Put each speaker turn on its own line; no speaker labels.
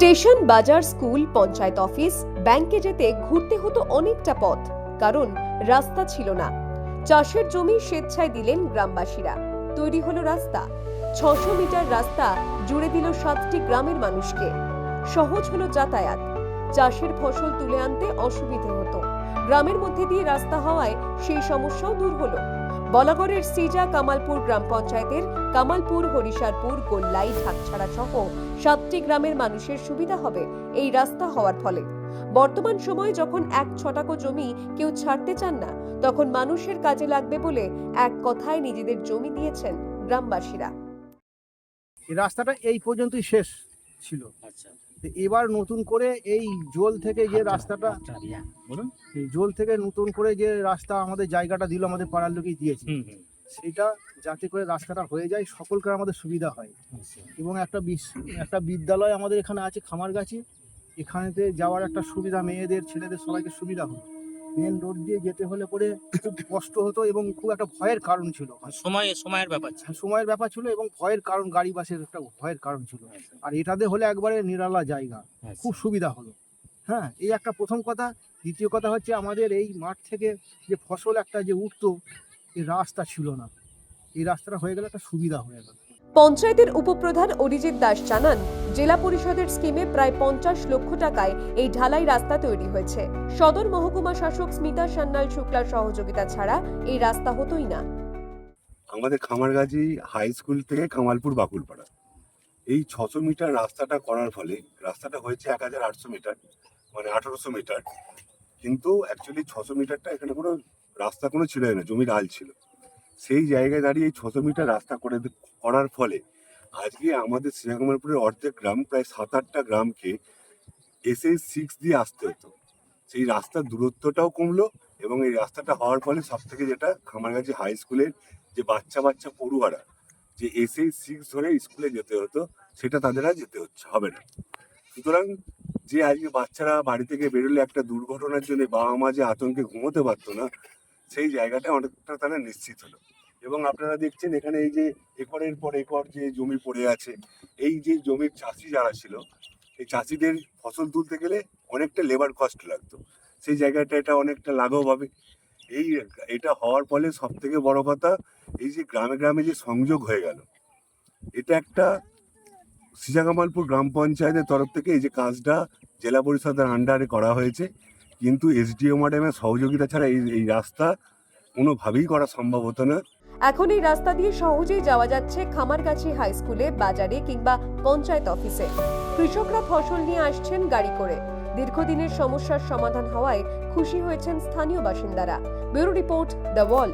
Station বাজার, school, panchayat office, ব্যাংকে যেতে ঘুরতে হতো অনেকটা পথ, কারণ রাস্তা ছিল না। চাষের জমি স্বেচ্ছায় দিলেন গ্রামবাসীরা। তৈরি হলো রাস্তা। ছশো মিটার রাস্তা জুড়ে দিল সাতটি গ্রামের মানুষকে। সহজ হলো যাতায়াত। চাষের ফসল তুলে আনতে অসুবিধে হতো। গ্রামের মধ্যে দিয়ে রাস্তা হওয়ায় সেই সমস্যাও দূর হলো। বলাগড়ের সিজা কামালপুর গ্রাম পঞ্চায়েতের কামালপুর, হরিশারপুর, গোল্লাই, ঢাকছাড়া সহ সাতটি গ্রামের মানুষের সুবিধা হবে এই রাস্তা হওয়ার ফলে। বর্তমান সময়ে যখন এক ছটাকো জমি কেউ ছাড়তে চান না, তখন মানুষের কাজে লাগবে বলে এক কথায় নিজেদের জমি দিয়েছেন গ্রামবাসীরা।
এই রাস্তাটা এই পর্যন্তই শেষ। ছিল।
আচ্ছা।
তো এবার নতুন করে এই জোল থেকে যে রাস্তাটা
আচ্ছা, বলুন।
এই জোল থেকে নতুন করে যে রাস্তা আমাদের জায়গাটা দিল আমাদের পাড়ার লোকেই দিয়েছে সেটা যাতে করে রাস্তাটা হয়ে যায় সকলকে আমাদের সুবিধা হয়।
আচ্ছা।
এবং একটা একটা বিদ্যালয় আমাদের এখানে আছে খামারগাছি। এখানেতে যাওয়ার একটা সুবিধা মেয়েদের ছেলেদের সবাইকে সুবিধা হয়। মেন রোড দিয়ে যেতে হলে পরে খুব কষ্ট হতো এবং খুব একটা ভয়ের কারণ ছিল।
সময় সময়ের ব্যাপার ছিল।
সময়ের ব্যাপার ছিল এবং ভয়ের কারণ গাড়ি বাসের একটা ভয়ের কারণ ছিল। আর এটাতে হলে একবারে নিরালা জায়গা। খুব সুবিধা হলো। হ্যাঁ এই একটা প্রথম কথা। দ্বিতীয় কথা হচ্ছে আমাদের এই মাঠ থেকে যে ফসল একটা যে উঠতো এই রাস্তা ছিল না। এই রাস্তাটা হয়ে গেলে একটা সুবিধা হয়ে গেল।
পঞ্চায়েতের উপপ্রধান অরিজিৎ দাস জানান জেলা পরিষদের স্কিমে প্রায় পঞ্চাশ লক্ষ টাকায় এই ঢালাই রাস্তা তৈরি হয়েছে। সদর মহকুমা শাসক স্মিতা সান্যাল শুক্লার সহযোগিতা ছাড়া এই রাস্তা হতোই না।
আমাদের খামারগাজী হাই স্কুল থেকে কামালপুর বাকুলপাড়া। এই ছশো মিটার রাস্তাটা করার ফলে, রাস্তাটা হয়েছে এক হাজার আটশো মিটার মানে আঠারোশো মিটার। কিন্তু অ্যাকচুয়ালি ছশো মিটারটা এখানে কোনো রাস্তা কোনো ছিল না, জমির আল ছিল। সেই জায়গায় দাঁড়িয়ে এই ছশো মিটার রাস্তা করে করার ফলে আজকে আমাদের শ্রীরামপুরের অর্ধেক গ্রাম, প্রায় সাত আটটা গ্রামকে এস এসএ সিক্স দিয়ে আসতে হতো। সেই রাস্তার দূরত্বটাও কমলো এবং এই রাস্তাটা হওয়ার ফলে সব থেকে যেটা খামারগাছি হাই স্কুলের যে বাচ্চা বাচ্চা পড়ুয়ারা, যে এসে সিক্স ধরে স্কুলে যেতে হতো, সেটা তাদের আর যেতে হচ্ছে, হবে না। সুতরাং যে আজকে বাচ্চারা বাড়ি থেকে বেরোলে একটা দুর্ঘটনার জন্য বাবা মা যে আতঙ্কে ঘুমোতে পারতো না, সেই জায়গাটা অনেকটা তারা নিশ্চিত হলো। এবং আপনারা দেখছেন এখানে এই যে একরের পর একর যে জমি পড়ে আছে, এই যে জমির চাষি যারা ছিল, এই চাষিদের ফসল তুলতে গেলে অনেকটা লেবার কস্ট লাগতো। সেই জায়গাটা এটা অনেকটা লাঘব হবে। এই এটা হওয়ার ফলে সব থেকে বড় কথা, এই যে গ্রামে গ্রামে যে সংযোগ হয়ে গেল, এটা একটা সিজাকামালপুর গ্রাম পঞ্চায়েতের তরফ থেকে এই যে কাজটা জেলা পরিষদের আন্ডারে করা হয়েছে। কিন্তু এসডিও ম্যাডামের সহযোগিতা ছাড়া এই এই রাস্তা কোনোভাবেই করা সম্ভব হতো না।
এখন এই রাস্তা দিয়ে সহজেই যাওয়া যাচ্ছে খামারগাছি হাই স্কুলে, বাজারে কিংবা পঞ্চায়েত অফিসে। কৃষকরা ফসল নিয়ে আসছেন গাড়ি করে। দীর্ঘদিনের সমস্যার সমাধান হওয়ায় খুশি হয়েছেন স্থানীয় বাসিন্দারা। Bureau report the wall